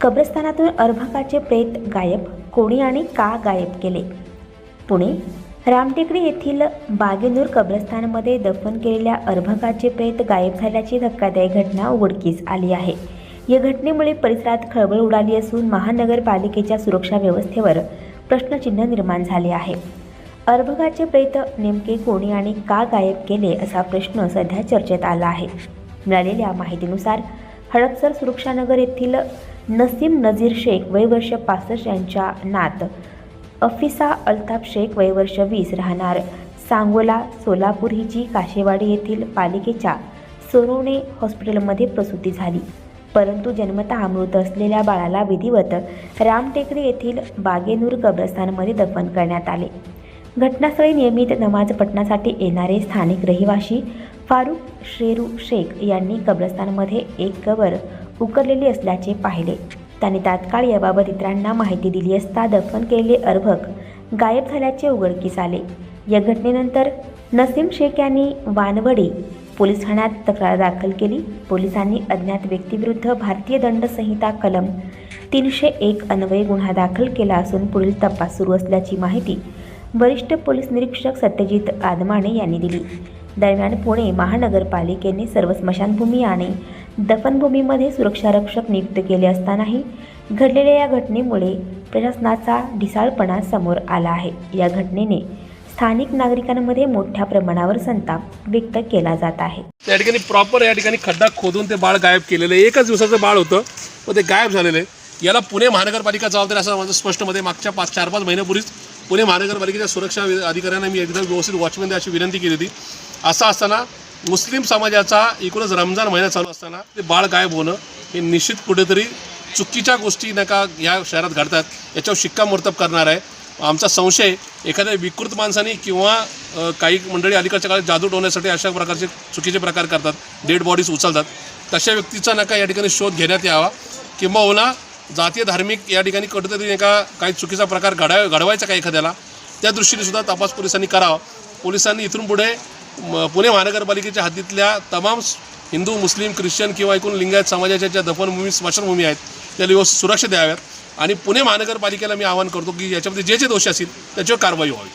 कब्रस्तानातून अर्भकाचे प्रेत गायब कोणी आणि का गायब केले? पुणे रामटेकडी येथील बागेनूर कब्रस्तानमध्ये दफन केलेल्या अर्भकाचे प्रेत गायब झाल्याची धक्कादायक घटना उघडकीस आली आहे. या घटनेमुळे परिसरात खळबळ उडाली असून महानगरपालिकेच्या सुरक्षा व्यवस्थेवर प्रश्नचिन्ह निर्माण झाले आहे. अर्भकाचे प्रेत नेमके कोणी आणि का गायब केले असा प्रश्न सध्या चर्चेत आला आहे. मिळालेल्या माहितीनुसार हडपसर सुरक्षानगर येथील नसीम नजीर शेख वयवर्ष पासष्ट यांच्या नात अफिसा अल्ताफ शेख वयवर्ष वीस राहणार. सांगोला सोलापूर हिची काशेवाडी येथील पालिकेच्या सोनवणे हॉस्पिटलमध्ये प्रसूती झाली. परंतु जन्मतः मृत असलेल्या बाळाला विधिवत रामटेकडी येथील बागेनूर कब्रस्तानमध्ये दफन करण्यात आले. घटनास्थळी नियमित नमाज पठणासाठी येणारे स्थानिक रहिवाशी फारुख शेरू शेख यांनी कब्रस्तानमध्ये एक कबर उकरलेली असल्याचे पाहिले. त्यांनी तात्काळ याबाबत इतरांना माहिती दिली असता दफन केलेले अर्भक गायब झाल्याचे उघडकीस आले. या घटनेनंतर नसीम शेख यांनी वानवडी पोलीस ठाण्यात तक्रार दाखल केली. पोलिसांनी अज्ञात व्यक्तीविरुद्ध भारतीय दंड संहिता कलम तीनशे एक अन्वये गुन्हा दाखल केला असून पुढील तपास सुरू असल्याची माहिती वरिष्ठ पोलीस निरीक्षक सत्यजित आदमाणे यांनी दिली. दरम्यान पुणे महानगरपालिकेने सर्व स्मशानभूमी आणि दफनभूमीमध्ये सुरक्षारक्षक नियुक्त केले असतानाही घडलेल्या या घटनेमुळे प्रशासनाचा ढिसाळपणा समोर आला आहे. या घटनेने स्थानिक नागरिकांमध्ये मोठ्या प्रमाणावर संताप व्यक्त केला जात आहे. त्या ठिकाणी प्रॉपर या ठिकाणी खड्डा खोदून ते बाळ गायब केलेलं आहे. एकच दिवसाचं बाळ होतं व ते गायब झालेलं आहे. याला पुणे महानगरपालिका जबाबदारी असं माझं स्पष्टमध्ये मागच्या पाच चार पाच महिन्यापूर्वीच पुणे महानगरपालिकेच्या सुरक्षा अधिकाऱ्यांना मी एकदम व्यवस्थित वॉचमॅन अशी विनंती केली होती. असं असताना मुस्लिम समाजाचा एकूणच रमजान महिना चालू असताना ते बाळ गायब होणं हे निश्चित कुठेतरी चुकीच्या गोष्टी नका या शहरात घडतात याच्यावर शिक्कामोर्तब करणार आहे. आमचा संशय एखाद्या विकृत माणसाने किंवा काही मंडळी अलीकडच्या काळात जादू टोवण्यासाठी अशा प्रकारचे चुकीचे प्रकार करतात डेड बॉडीज उचलतात तशा व्यक्तीचा नका या ठिकाणी शोध घेण्यात यावा. किंबहुना जातीय धार्मिक या ठिकाणी कुठेतरी एका काही चुकीचा प्रकार घडाय घडवायचा का एखाद्याला? त्या दृष्टीने सुद्धा तपास पोलिसांनी करावा. पोलिसांनी इथून पुढे म, पुणे महानगरपालिकेच्या हद्दीतल्या तमाम हिंदू मुस्लिम ख्रिश्चन किंवा एकूण लिंगायत समाजाच्या ज्या दफनभूमी स्मशानभूमी आहेत त्या व्यवस्थित सुरक्षा द्याव्यात. आणि पुणे महानगरपालिकेला मी आवाहन करतो की याच्यामध्ये जे जे दोषी असतील त्याच्यावर कारवाई व्हावी.